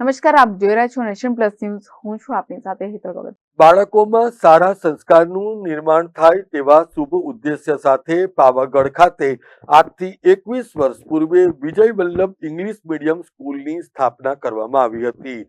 નમસ્કાર, આપ જોઈ રહ્યા છો નેશન પ્લસ ન્યૂઝ. હું છું આપની સાથે હિતલ ભગત બાળકોમાં સારા સંસ્કારનું નિર્માણ થાય તેવા શુભ ઉદ્દેશ્ય સાથે પાવાગઢ ખાતે આજથી એકવીસ વર્ષ પૂર્વે વિજય વલ્લભ ઇંગ્લિશ મીડિયમ સ્કૂલની સ્થાપના કરવામાં આવી હતી.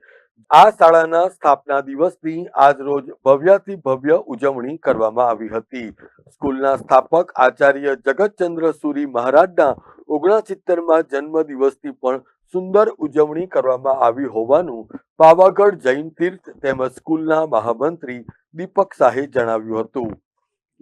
આ શાળાના સ્થાપના દિવસની આજ રોજ ભવ્યાતિ ભવ્ય ઉજવણી કરવામાં આવી હતી. સ્કૂલના સ્થાપક આચાર્ય જગતચંદ્ર સુરી મહારાજના ઓગણસિત્તેરમાં જન્મ દિવસની પણ સુંદર ઉજવણી કરવામાં આવી હોવાનું પાવાગઢ જૈન તીર્થ તેમજ સ્કૂલના મહામંત્રી દીપક શાહે જણાવ્યું હતું.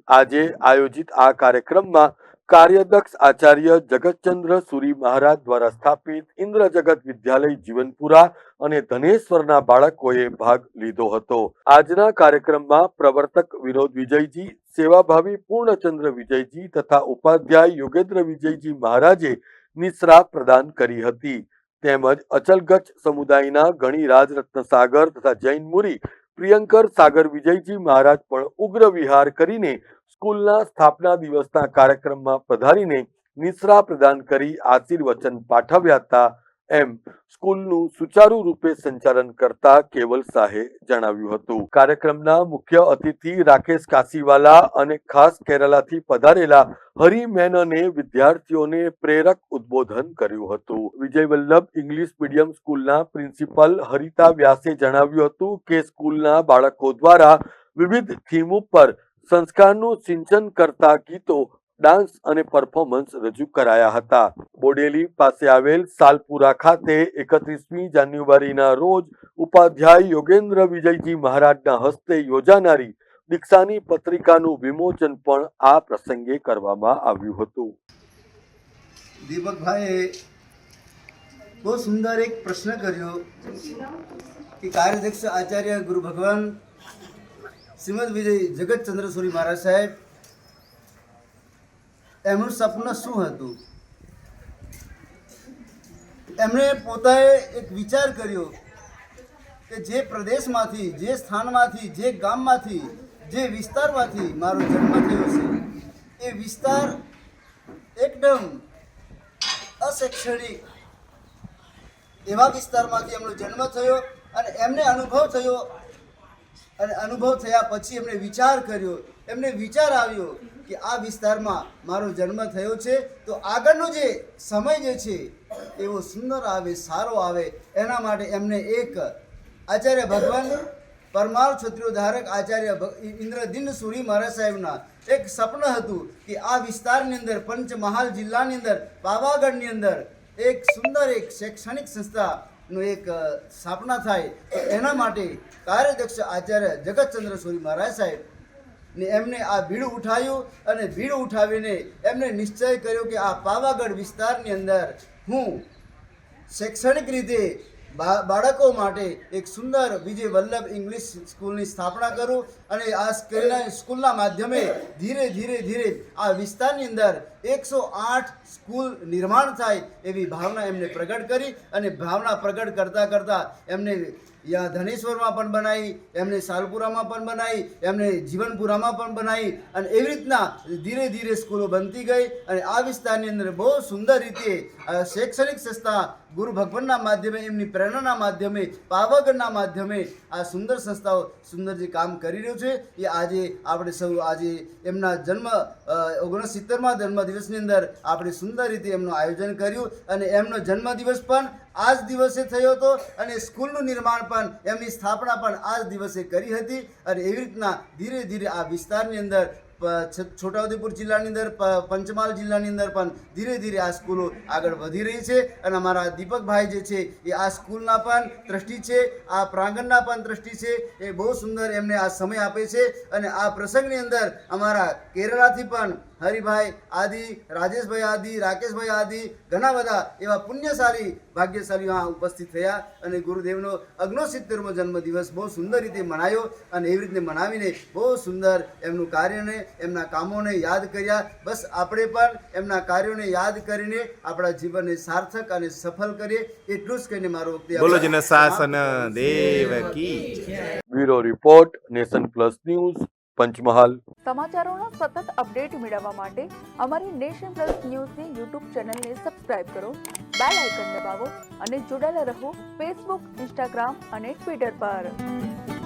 આજે આયોજિત આ કાર્યક્રમમાં કાર્યદક્ષ આચાર્ય જગતચંદ્ર સુરી મહારાજ દ્વારા સ્થાપિત ઇન્દ્રજગત વિદ્યાલય જીવનપુરા અને ધનેશ્વરના બાળકોએ ભાગ લીધો હતો. આજના કાર્યક્રમમાં પ્રવર્તક વિનોદ વિજયજી, સેવાભાવી પૂર્ણચંદ્ર વિજયજી તથા ઉપાધ્યાય યોગેન્દ્ર વિજયજી મહારાજે નિશ્રા પ્રદાન કરી હતી. તેમજ અચલગચ્છ સમુદાયના ગણી રાજરત્ન સાગર તથા જૈન મુરી પ્રિયંકર સાગર વિજયજી મહારાજ પણ ઉગ્ર વિહાર કરીને સ્કૂલના સ્થાપના દિવસના કાર્યક્રમમાં પધારીને નિશ્રા પ્રદાન કરી આશીર્વચન પાઠવ્યા હતા. એમ સ્કૂલનું સુચારુ રૂપે સંચાલન કરતા કેવલ શાહે જણાવ્યું હતું. કાર્યક્રમના મુખ્ય અતિથિ રાકેશ કાશીવાલા અને ખાસ કેરાલાથી પધારેલા હરિ મેનને વિદ્યાર્થીઓને પ્રેરક ઉદ્બોધન કર્યું હતું. વિજય વલ્લભ ઇંગ્લિશ મીડિયમ સ્કૂલના પ્રિન્સિપલ હરિતા વ્યાસે જણાવ્યું હતું કે સ્કૂલના બાળકો દ્વારા વિવિધ થીમ ઉપર સંસ્કારનું સિંચન કરતા ગીતો ડાન્સ અને પરફોર્મન્સ રજૂ કરાયા હતા. બોડેલી પાસે આવેલ સાલપુરા ખાતે એકત્રીસમી જાન્યુઆરીના રોજ ઉપાધ્યાય યોગેન્દ્ર વિજયજી મહારાજના હસ્તે યોજાનારી દીક્ષાની પત્રિકાનું વિમોચન પણ આ પ્રસંગે કરવામાં આવ્યું હતું. દીપકભાઈએ બહુ સુંદર એક પ્રશ્ન કર્યો કે કાર્યાધ્યક્ષ આચાર્ય ગુરુ ભગવાન શ્રીમદ વિજય જગતચંદ્ર સુરી મહારાજ સાહેબ એમનું સપનું શું હતું? એમણે પોતાએ એક વિચાર કર્યો કે જે પ્રદેશમાંથી, જે સ્થાનમાંથી, જે ગામમાંથી, જે વિસ્તારમાંથી મારો જન્મ થયો છે, એ વિસ્તાર એકદમ અશૈક્ષણિક એવા વિસ્તારમાંથી એમનો જન્મ થયો અને એમને અનુભવ થયો. અને અનુભવ થયા પછી એમણે વિચાર કર્યો. એમને વિચાર આવ્યો કે આ વિસ્તારમાં મારો જન્મ થયો છે, તો આગળનો જે સમય જે છે, એવો સુંદર આવે, સારો આવે, એના માટે એમને એક આચાર્ય ભગવાન પરમાર ક્ષત્રિયો ધારક આચાર્ય ઇન્દ્રદિન સુરી મહારાજ સાહેબના એક સપન હતું કે આ વિસ્તારની અંદર, પંચમહાલ જિલ્લાની અંદર, પાવાગઢની અંદર એક સુંદર, એક શૈક્ષણિક સંસ્થાનું એક સ્થાપના થાય એના માટે કાર્યદક્ષ આચાર્ય જગતચંદ્ર સુરી મહારાજ સાહેબ ને એમને આ ભીડ ઉઠાવ્યું અને ભીડ ઉઠાવીને એમને નિશ્ચય કર્યો કે આ પાવાગઢ વિસ્તારની અંદર હું શૈક્ષણિક રીતે બાળકો માટે એક સુંદર વિજય વલ્લભ ઇંગ્લિશ સ્કૂલની સ્થાપના કરું અને આ સ્કૂલના માધ્યમે ધીરે ધીરે ધીરે આ વિસ્તારની અંદર એકસો આઠ સ્કૂલ નિર્માણ થાય એવી ભાવના એમને પ્રગટ કરી અને ભાવના પ્રગટ કરતાં કરતાં એમને યા ધનેશ્વરમાં પણ બનાવી, એમને સાલપુરામાં પણ બનાવી, એમને જીવનપુરામાં પણ બનાવી અને એવી રીતના ધીરે ધીરે સ્કૂલો બનતી ગઈ અને આ વિસ્તારની અંદર બહુ સુંદર રીતે શૈક્ષણિક સંસ્થા ગુરુ ભગવાનના માધ્યમે, એમની પ્રેરણાના માધ્યમે, પાવાગઢના માધ્યમે આ સુંદર સંસ્થાઓ, સુંદર જે કામ કરી રહ્યું છે, એ આજે આપણે સૌ આજે એમના જન્મ ઓગણસિત્તેરમાં જન્મદિવસની અંદર આપણે સુંદર રીતે એમનું આયોજન કર્યું અને એમનો જન્મદિવસ પણ આ જ દિવસે થયો હતો અને સ્કૂલનું નિર્માણ પણ એમની સ્થાપના પણ આ જ દિવસે કરી હતી અને એવી રીતના ધીરે ધીરે આ વિસ્તારની અંદર છોટાઉદેપુર જિલ્લાની અંદર પંચમહાલ જિલ્લાની અંદર પણ ધીરે ધીરે આ સ્કૂલો આગળ વધી રહી છે અને અમારા દીપકભાઈ જે છે એ આ સ્કૂલના પણ ટ્રસ્ટી છે, આ પ્રાંગણના પણ ટ્રસ્ટી છે, એ બહુ સુંદર એમને આ સમય આપે છે અને આ પ્રસંગની અંદર અમારા કેરળાથી પણ હરિભાઈ આદિ, રાજેશભાઈ આદિ, રાકેશભાઈ આદિ, ઘણા બધા એવા પુણ્યશાળી, ભાગ્યશાળીઓ આ ઉપસ્થિત થયા અને ગુરુદેવનો અગ્નોસિત્તેરમો જન્મદિવસ બહુ સુંદર રીતે મનાયો અને એવી રીતે મનાવીને બહુ સુંદર એમનું કાર્યને એમના કામોને યાદ કર્યા. બસ આપણે પણ એમના કાર્યોને યાદ કરીને આપણા જીવનને સાર્થક અને સફળ કરીએ. એટલું જ કહીને મારો બોલો શાસન દેવ કી. Bureau report Nation Plus News Panchmahal. સમાચારોના સતત અપડેટ મેળવવા માટે અમારી નેશન પ્લસ ન્યૂઝની યુટ્યુબ ચેનલને સબસ્ક્રાઇબ કરો બેલ આઇકન દબાવો અને જોડાયેલા રહો ફેસબુક ઇન્સ્ટાગ્રામ અને ટ્વિટર પર.